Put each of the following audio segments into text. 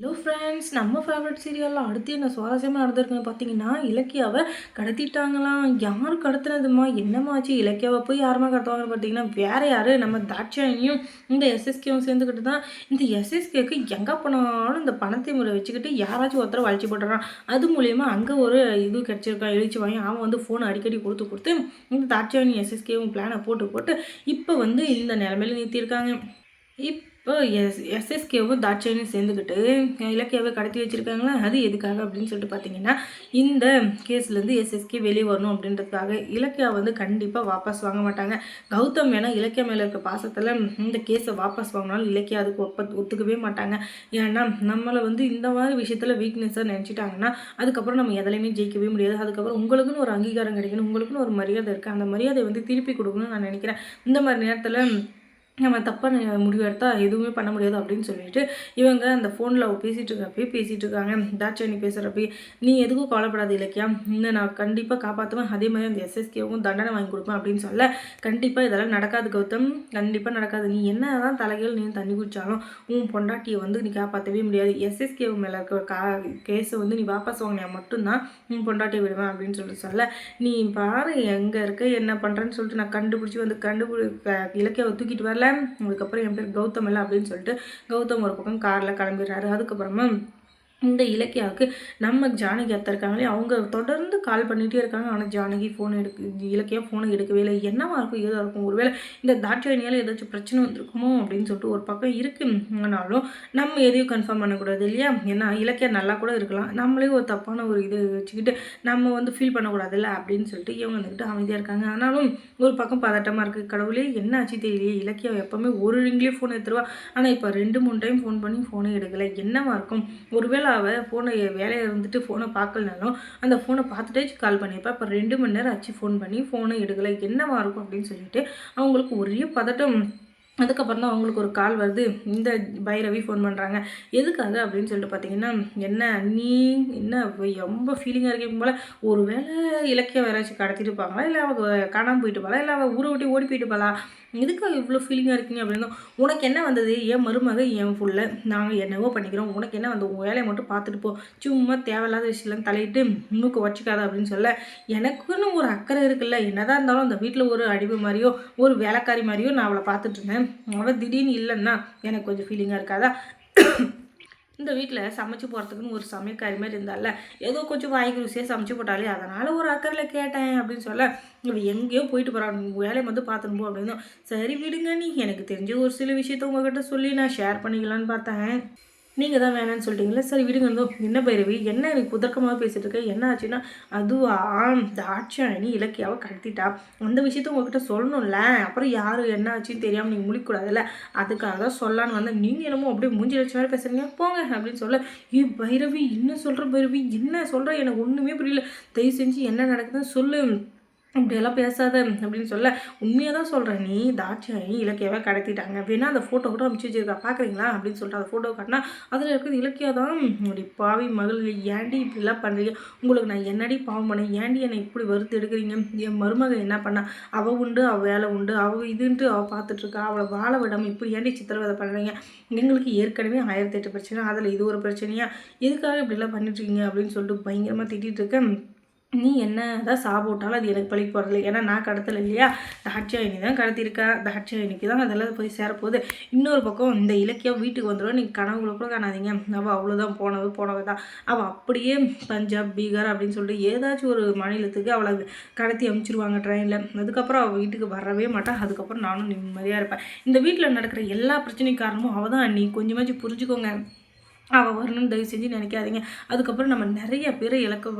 Hello friends நம்ம favourite சீரியலில் அடுத்து என்ன சுவாரஸ்யமாக நடந்திருக்குன்னு பார்த்தீங்கன்னா இலக்கியாவை கடத்திட்டாங்களாம் யார் கடத்தினதுமா? என்னமாச்சு? இலக்கியாவை போய் யாருமா கடத்துவாங்கன்னு பார்த்தீங்கன்னா வேறு யார்? நம்ம தாட்சாயனியும் இந்த எஸ்எஸ்கேவும் சேர்ந்துக்கிட்டு தான் இந்த எஸ்எஸ்கேக்கு எங்கே போனாலும் இந்த பணத்தை முறை வச்சுக்கிட்டு யாராச்சும் ஒருத்தரை வளர்ச்சி போட்டுறான் அது மூலயமா அங்கே ஒரு இது கிடச்சிருக்கான் எழுச்சி வாங்கி அவன் வந்து ஃபோனை அடிக்கடி கொடுத்து கொடுத்து இந்த தாட்சாயனி எஸ்எஸ்கேவும் பிளானை போட்டு போட்டு இப்போ வந்து இந்த நிலமையில நிறுத்தியிருக்காங்க. இப் இப்போ எஸ் எஸ்எஸ்கேவும் தாட்சாயணியும் சேர்ந்துக்கிட்டு இலக்கியாவை கடத்தி வச்சுருக்காங்களா? அது எதுக்காக அப்படின்னு சொல்லிட்டு பார்த்தீங்கன்னா இந்த கேஸ்லேருந்து எஸ்எஸ்கே வெளியே வரணும் அப்படின்றதுக்காக இலக்கியா வந்து கண்டிப்பாக வாபஸ் வாங்க மாட்டாங்க. கௌதம் வேணால் இலக்கியா மேலே இருக்க பாசத்தில் இந்த கேஸை வாபஸ் வாங்கினாலும் இலக்கியா அதுக்கு ஒப்ப ஒத்துக்கவே மாட்டாங்க. ஏன்னா நம்மளை வந்து இந்த மாதிரி விஷயத்தில் வீக்னஸாக நினச்சிட்டாங்கன்னா அதுக்கப்புறம் நம்ம எதுலையுமே ஜெயிக்கவே முடியாது. அதுக்கப்புறம் உங்களுக்குன்னு ஒரு அங்கீகாரம் கிடைக்கணும் உங்களுக்குன்னு ஒரு மரியாதை இருக்குது அந்த மரியாதை வந்து திருப்பி கொடுக்கணும்னு நான் நினைக்கிறேன். இந்த மாதிரி நேரத்தில் நம்ம தப்பாக முடிவு எடுத்தால் எதுவுமே பண்ண முடியாது அப்படின்னு சொல்லிட்டு இவங்க அந்த ஃபோனில் பேசிகிட்டு இருக்கப்பே பேசிகிட்டு இருக்காங்க டாக்டர் நீ பேசுகிறப்ப நீ எதுக்கும் கவலைப்படாத இலக்கியா? இன்னும் நான் கண்டிப்பாக காப்பாற்றுவேன் அதே மாதிரி அந்த எஸ்எஸ்கேவும் தண்டனை வாங்கி கொடுப்பேன் அப்படின்னு சொல்ல கண்டிப்பாக இதெல்லாம் நடக்காது கௌதம். கண்டிப்பாக நடக்காது. நீ என்ன தான் தலைகள் நீ தண்ணி குடித்தாலும் உன் பொண்டாட்டியை வந்து நீ காப்பாற்றவே முடியாது. எஸ்எஸ்கே மேலே இருக்கிற கா கேஸை வந்து நீ வாபஸ் வாங்கினா மட்டும்தான் உன் பொண்டாட்டியை விடுவேன் அப்படின்னு சொல்லிட்டு சொல்ல நீ பாரு எங்கே இருக்க என்ன பண்ணுறேன்னு சொல்லிட்டு நான் கண்டுபிடிச்சி வந்து கண்டுபிடி இலக்கியாவை தூக்கிட்டு வரல. அதுக்கப்புறம் என் பேர் கௌதம் இல்லை அப்படின்னு சொல்லிட்டு கௌதம் ஒரு பக்கம் காரில் கிளம்பிடுறாரு. அதுக்கப்புறமா இந்த இலக்கியாவுக்கு நம்ம ஜானகி அத்தை இருக்காங்களே அவங்க தொடர்ந்து கால் பண்ணிகிட்டே இருக்காங்க. ஆனால் ஜானகி ஃபோன் எடுக்க இலக்கியா ஃபோனை எடுக்கவே இல்லை. என்னவா இருக்கும் ஏதோ இருக்கும்? ஒருவேளை இந்த தாட்சாயணியால் ஏதாச்சும் பிரச்சனை வந்திருக்குமோ அப்படின்னு சொல்லிட்டு ஒரு பக்கம் இருக்குனாலும் நம்ம எதையும் கன்ஃபார்ம் பண்ணக்கூடாது இல்லையா? ஏன்னா இலக்கியா நல்லா கூட இருக்கலாம். நம்மளே ஒரு தப்பான ஒரு இது வச்சுக்கிட்டு நம்ம வந்து ஃபீல் பண்ணக்கூடாதுல்ல அப்படின்னு சொல்லிட்டு இவங்க வந்துக்கிட்டு அமைதியாக இருக்காங்க. ஆனாலும் ஒரு பக்கம் பதட்டமாக இருக்குது கடவுளே என்ன ஆச்சு தெரியலையே. இலக்கியா எப்போவுமே ஒரு ரிங்லேயே ஃபோன் எடுத்துருவா. ஆனால் இப்போ ரெண்டு மூணு டைம் ஃபோன் பண்ணி ஃபோனே எடுக்கலை. என்னவா இருக்கும்? ஒருவேளை அவள் ஃபோனை வேலையை இருந்துட்டு ஃபோனை பார்க்கலனாலும் அந்த ஃபோனை பார்த்துட்டே கால் பண்ணியிருப்பா. இப்போ ரெண்டு மணி நேரம் ஆச்சு ஃபோன் பண்ணி ஃபோனை எடுக்கலை. என்னவா இருக்கும் அப்படின்னு சொல்லிட்டு அவங்களுக்கு ஒரே பதட்டம். அதுக்கப்புறம் தான் அவங்களுக்கு ஒரு கால் வருது. இந்த பைரவி ஃபோன் பண்ணுறாங்க எதுக்காக அப்படின்னு சொல்லிட்டு பார்த்தீங்கன்னா என்ன நீ என்ன ரொம்ப ஃபீலிங்காக இருக்கீங்க போல் ஒரு வேளை இலக்கியம் வேறாச்சும் கடத்திட்டு இருப்பாங்களா? இல்லை அவங்க காணாமல் போயிட்டு போகலாம் இல்லை அவள் ஊரை விட்டு ஓடி போயிட்டு போகலாம் எதுக்கு இவ்வளோ ஃபீலிங்காக இருக்கீங்க அப்படின்னா உனக்கு என்ன வந்தது? என் மருமக என் ஃபுல்ல நாங்கள் என்னவோ பண்ணிக்கிறோம். உனக்கு என்ன வந்து? உன் வேலையை மட்டும் பார்த்துட்டு போ. சும்மா தேவையில்லாத விஷயம்லாம் தலையிட்டு மூக்கு வச்சுக்காத அப்படின்னு சொல்ல. எனக்குன்னு ஒரு அக்கறை இருக்குல்ல. என்னதான் இருந்தாலும் அந்த வீட்டில் ஒரு அடிவு மாதிரியோ ஒரு வேலைக்காரி மாதிரியோ நான் அவளை பார்த்துட்டு இருந்தேன். அவள் திடீர்னு இல்லைன்னா எனக்கு கொஞ்சம் ஃபீலிங்காக இருக்காதா? இந்த வீட்டில் சமைச்சு போகிறதுக்குன்னு ஒரு சமையக்காரி மாதிரி இருந்தால ஏதோ கொஞ்சம் வாய்க்கு ருசியாக சமைச்சு போட்டாலே அதனால் ஒரு அக்கறையில் கேட்டேன் அப்படின்னு சொல்ல இவன் எங்கேயோ போயிட்டு போகிறான் வேலையை வந்து பார்த்துன்னு போ அப்படின்னு. சரி விடுங்க நீ எனக்கு தெரிஞ்ச ஒரு சில விஷயத்த உங்ககிட்ட சொல்லி நான் ஷேர் பண்ணிக்கலான்னு பார்த்தேன். நீங்கள் தான் வேணான்னு சொல்லிட்டீங்களா சரி விடுங்க. இருந்தோம் என்ன பைரவி? என்ன எனக்கு புதக்கமாக பேசிகிட்டு இருக்கேன் என்ன ஆச்சுன்னா அதுவா இந்த ஆட்சியாணி இலக்கியாவை கடத்திட்டா அந்த விஷயத்த உங்ககிட்ட சொல்லணும்ல. அப்புறம் யார் என்ன ஆச்சுன்னு தெரியாமல் நீங்கள் முழிக்கூடாதுல்ல அதுக்காக தான் சொல்லான்னு வந்தேன். நீங்கள் என்னமோ அப்படியே மூஞ்சி லட்சம் வேறு பேசுகிறீங்க போங்க அப்படின்னு சொல்ல ஏ பைரவி என்ன சொல்கிற பைரவி? என்ன சொல்கிற எனக்கு ஒன்றுமே புரியல. தயவு செஞ்சு என்ன நடக்குதுன்னு சொல்லு. இப்படியெல்லாம் பேசாத அப்படின்னு சொல்ல உண்மையாக தான் சொல்கிறேன் நீ தாட்சியாயி இலக்கியாவை கடத்திட்டாங்க. வேணா அந்த ஃபோட்டோ கூட அமுச்சு வச்சிருக்கா. பார்க்குறீங்களா அப்படின்னு சொல்லிட்டு அந்த ஃபோட்டோ காட்டினா அதில் இருக்கிறது இலக்கியா தான் அப்படி பாவி மகள் ஏண்டி இப்படிலாம் பண்ணுறீங்க உங்களுக்கு நான் என்னடி பாவம் பண்ணேன்? ஏண்டி என்னை இப்படி வறுத்து எடுக்கிறீங்க? என் மருமக என்ன பண்ணா? அவள் உண்டு அவள் வேலை உண்டு அவள் இதுன்ட்டு அவள் பார்த்துட்ருக்கா அவளை வாழ விடாமல் இப்படி ஏண்டி சித்திரவதை பண்ணுறீங்க எங்களுக்கு ஏற்கனவே ஆயிரத்தி எட்டு பிரச்சனை. அதில் இது ஒரு பிரச்சனையா? எதுக்காக இப்படிலாம் பண்ணிட்டுருக்கீங்க அப்படின்னு சொல்லிட்டு பயங்கரமாக திட்டிகிட்டு இருக்கேன். நீ என்ன தான் சாப்பிட்டாலும் அது எனக்கு பழி போகிறதில்ல ஏன்னா நான் கடத்தல இல்லையா? தாட்சாயினி தான் கடத்திருக்கா தாட்சாயினிக்கு தான் அதெல்லாம் போய் சேரப்போகுது. இன்னொரு பக்கம் இந்த இலக்கியம் வீட்டுக்கு வந்துடும். நீங்கள் கனவுகளை கூட காணாதீங்க. அவள் அவ்வளோதான் போனது போனவ தான். அவள் அப்படியே பஞ்சாப் பீகார் அப்படின்னு சொல்லிட்டு ஏதாச்சும் ஒரு மாநிலத்துக்கு அவளை கடத்தி அமுச்சிருவாங்க ட்ரெயினில் அதுக்கப்புறம் அவள் வீட்டுக்கு வரவே மாட்டான் அதுக்கப்புறம் நானும் நிம்மதியாக இருப்பேன். இந்த வீட்டில் நடக்கிற எல்லா பிரச்சனையும் காரணமும் அவள் தான் நீ கொஞ்சமாச்சும் புரிஞ்சுக்கோங்க. அவள் வரணும்னு தயவு செஞ்சு நினைக்காதீங்க. அதுக்கப்புறம் நம்ம நிறைய பேரை இழக்க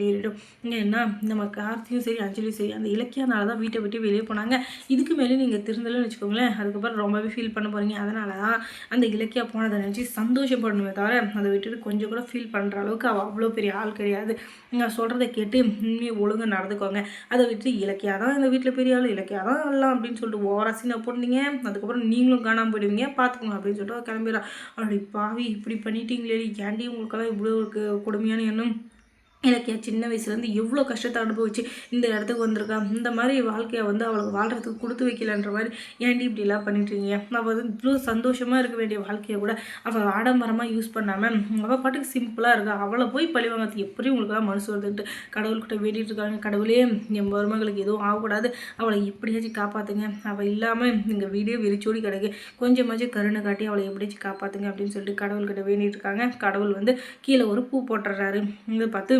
நேரிடும். என்ன? நம்ம கார்த்தியும் சரி அஞ்சலியும் சரி அந்த இலக்கியனால தான் வீட்டை விட்டு வெளியே போனாங்க. இதுக்கு மேலே நீங்கள் திருந்தலன்னு வச்சுக்கோங்களேன் அதுக்கப்புறம் ரொம்பவே ஃபீல் பண்ண போகிறீங்க அதனால தான் அந்த இலக்கியா போனதை நினச்சி சந்தோஷப்படணுமே தவிர அதை விட்டுட்டு கொஞ்சம் கூட ஃபீல் பண்ணுற அளவுக்கு அவள் அவ்வளோ பெரிய ஆள் கிடையாது. நான் சொல்கிறத கேட்டு உண்மையை ஒழுங்காக நடந்துக்கோங்க. அதை விட்டு இலக்கியா தான் இந்த வீட்டில் பெரிய ஆள் இலக்கியா தான் எல்லாம் அப்படின்னு சொல்லிட்டு ஓராசினா போட்டீங்க அதுக்கப்புறம் நீங்களும் காணாமல் போயிடுவீங்க. பார்த்துக்கோங்க அப்படின்னு சொல்லிட்டு கிளம்பிடுறான் அப்படி பாவி இப்படி பண்ணிட்டீங்களே ஏன்டி உங்களுக்கெல்லாம் இவ்வளோ கொடுமையான எண்ணம்? இலக்கியா சின்ன வயசுலேருந்து எவ்வளோ கஷ்டத்தை அனுபவிச்சு இந்த இடத்துக்கு வந்திருக்கா? இந்த மாதிரி வாழ்க்கையை வந்து அவளுக்கு வாழ்கிறதுக்கு கொடுத்து வைக்கலன்ற மாதிரி ஏன்டி இப்படிலாம் பண்ணிட்டுருங்க அவள் வந்து இவ்வளோ சந்தோஷமாக இருக்க வேண்டிய வாழ்க்கையை கூட அவள் ஆடம்பரமாக யூஸ் பண்ணாமல் அவள் பாட்டுக்கு சிம்பிளாக இருக்கா? அவளை போய் பழி வாங்கிறது எப்படி உங்களுக்குலாம் மனசு வருதுன்ட்டு கடவுள்கிட்ட வேண்டிகிட்டு இருக்காங்க. கடவுளே என் மருமகளுக்கு எதுவும் ஆகக்கூடாது. அவளை எப்படியாச்சும் காப்பாற்றுங்க அவள் இல்லாமல் எங்கள் வீடியோ விரிச்சோடி கிடைக்கு. கொஞ்சமாச்சும் கருணை காட்டி அவளை எப்படியாச்சும் காப்பாற்றுங்க அப்படின்னு சொல்லிட்டு கடவுள்கிட்ட வேண்டிகிட்டு இருக்காங்க. கடவுள் வந்து கீழே ஒரு பூ போட்டுறாரு இதை பார்த்து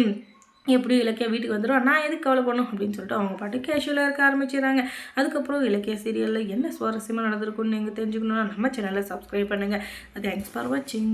எப்படி இலக்கிய வீட்டுக்கு வந்துடும் நான் எதுக்கு கவலை பண்ணும் அப்படின்னு சொல்லிட்டு அவங்க பாட்டு கேஷுவலாக இருக்க ஆரம்பிச்சிடறாங்க. அதுக்கப்புறம் இலக்கிய சீரியலில் என்ன சுவாரஸ்யமாக நடந்திருக்குன்னு நீங்கள் தெரிஞ்சுக்கணும்னா நம்ம சேனலை சப்ஸ்கிரைப் பண்ணுங்கள் தேங்க்ஸ் ஃபார் வாட்சிங்